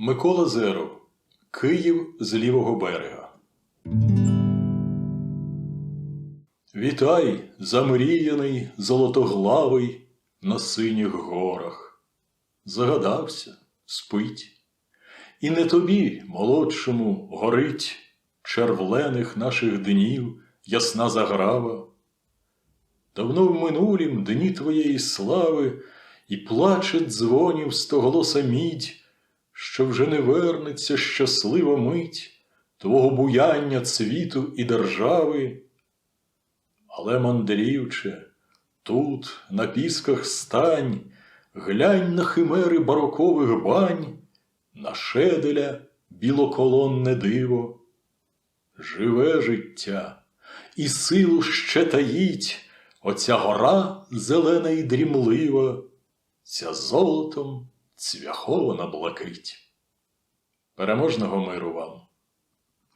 Микола Зеров. Київ з лівого берега. Вітай, замріяний, золотоглавий на синіх горах. Загадався, спить. І не тобі, молодшому, горить червлених наших днів ясна заграва. Давно в минулім дні твоєї слави і плаче дзвонів стоголоса мідь, що вже не вернеться щаслива мить твого буяння цвіту і держави. Але, мандрівче, тут, на пісках стань, глянь на химери барокових бань, на шеделя білоколонне диво. Живе життя, і силу ще таїть оця гора зелена й дрімлива, ця золотом цвяхована блакить. Переможного миру вам!